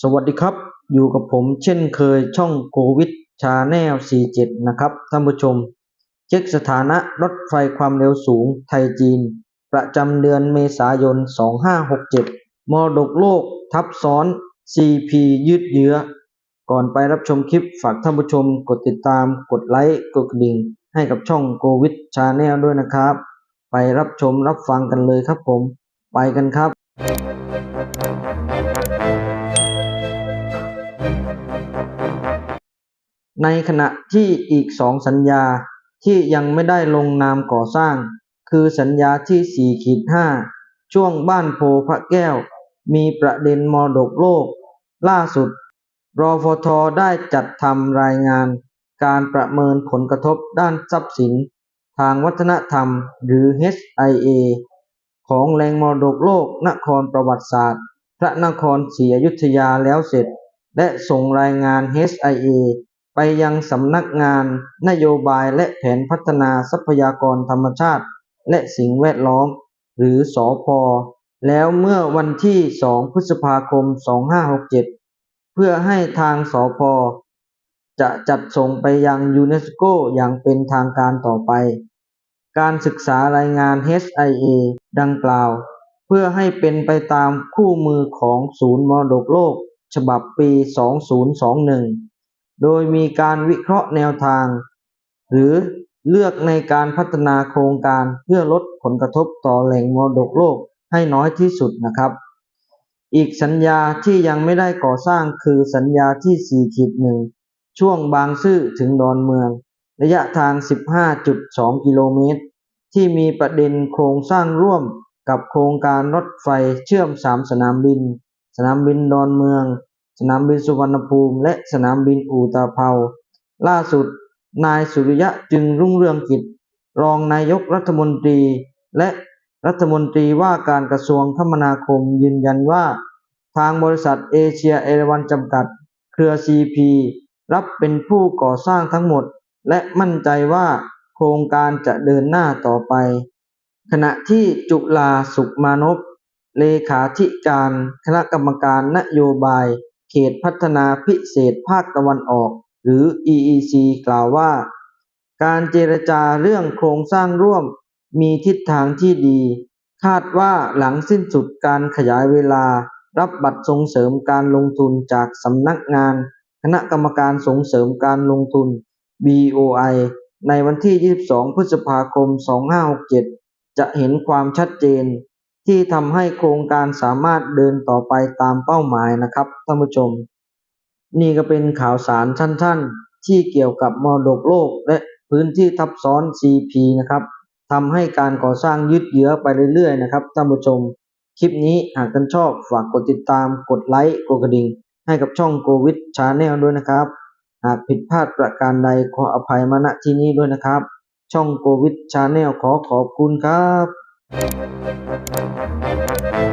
สวัสดีครับ อยู่กับผมเช่นเคยช่องโควิดชาแนล 47 นะครับท่านผู้ชม เช็คสถานะรถไฟความเร็วสูงไทยจีน ประจำเดือนเมษายน 2567 มรดกโลกทับซ้อน CP ยืดเยื้อ ก่อนไปรับชมคลิปฝากท่านผู้ชมกดติดตามกดไลค์กดกระดิ่งให้กับช่องโควิดชาแนลด้วยนะครับ ไปรับชมรับฟังกันเลยครับผม ไปกันครับ ในขณะที่อีกสองสัญญาที่ยังไม่ได้ลงนามก่อสร้าง คือสัญญาที่4ขีด5ช่วงบ้านโพพระแก้ว มีประเด็นมรดกโลก ล่าสุดรอฟทได้จัดทำรายงาน การประเมินผลกระทบด้านทรัพย์สิน ทางวัฒนธรรม หรือ HIA ของแหล่งมรดกโลกนครประวัติศาสตร์ พระนครศรีอยุธยาแล้วเสร็จ และส่งรายงาน HIA ไปยังสำนักงานนโยบายและแผนพัฒนาทรัพยากรธรรมชาติ และสิ่งแวดล้อม หรือสอพอแล้วเมื่อวันที่ 2 พฤษภาคม 2567 เพื่อให้ทางสอพอจะจัดส่งไปยังยูเนสโกอย่างเป็นทางการต่อไป การศึกษารายงาน HIA ดังกล่าว เพื่อให้เป็นไปตามคู่มือของศูนย์มรดกโลก ฉบับปี 2021 โดยมีการวิเคราะห์แนวทาง หรือเลือกในการพัฒนาโครงการเพื่อลดผลกระทบต่อแหล่งมรดกโลกให้น้อยที่สุดนะครับ อีกสัญญาที่ยังไม่ได้ก่อสร้างคือสัญญาที่4ขีดหนึ่งช่วงบางซื่อถึงดอนเมือง ระยะทาง 15.2 กิโลเมตร ที่มีประเด็นโครงสร้างร่วมกับโครงการรถไฟเชื่อม 3 สนามบิน สนามบินดอนเมือง สนามบินสุวรรณภูมิ และสนามบินอู่ตาเภา ล่าสุด นายสุริยะจึงรุ่งเรืองกิจ รองนายกรัฐมนตรี และรัฐมนตรีว่าการกระทรวงคมนาคมยืนยันว่า ทางบริษัทเอเชียเอราวันจำกัด เครือ CP รับเป็นผู้ก่อสร้างทั้งหมด และมั่นใจว่าโครงการจะเดินหน้าต่อไป ขณะที่จุฬาสุขมานพเลขาธิการคณะกรรมการนโยบาย เขตพัฒนาพิเศษภาคตะวันออก หรือ EEC กล่าวว่า การเจรจาเรื่องโครงสร้างร่วมมีทิศทางที่ดี คาดว่าหลังสิ้นสุดการขยายเวลา รับบัตรส่งเสริมการลงทุนจากสำนักงาน คณะกรรมการส่งเสริมการลงทุน BOI ในวันที่ 22 พฤษภาคม 2567 จะเห็นความชัดเจนที่ทำให้โครงการสามารถเดินต่อไปตามเป้าหมายนะครับท่านผู้ชม นี่ก็เป็นข่าวสารท่านๆ ที่เกี่ยวกับมรดกโลกและพื้นที่ทับซ้อน CP นะครับทำให้การก่อสร้างยืดเยื้อไปเรื่อยๆนะครับท่านผู้ชม คลิปนี้หากท่านชอบฝากกดติดตามกดไลค์กดกระดิ่งให้กับช่องโควิดชาแนลด้วยนะครับ หากผิดพลาดประการใดขออภัยมาณที่นี้ด้วยนะครับ ช่องโควิดชาแนลขอขอบคุณครับ Thank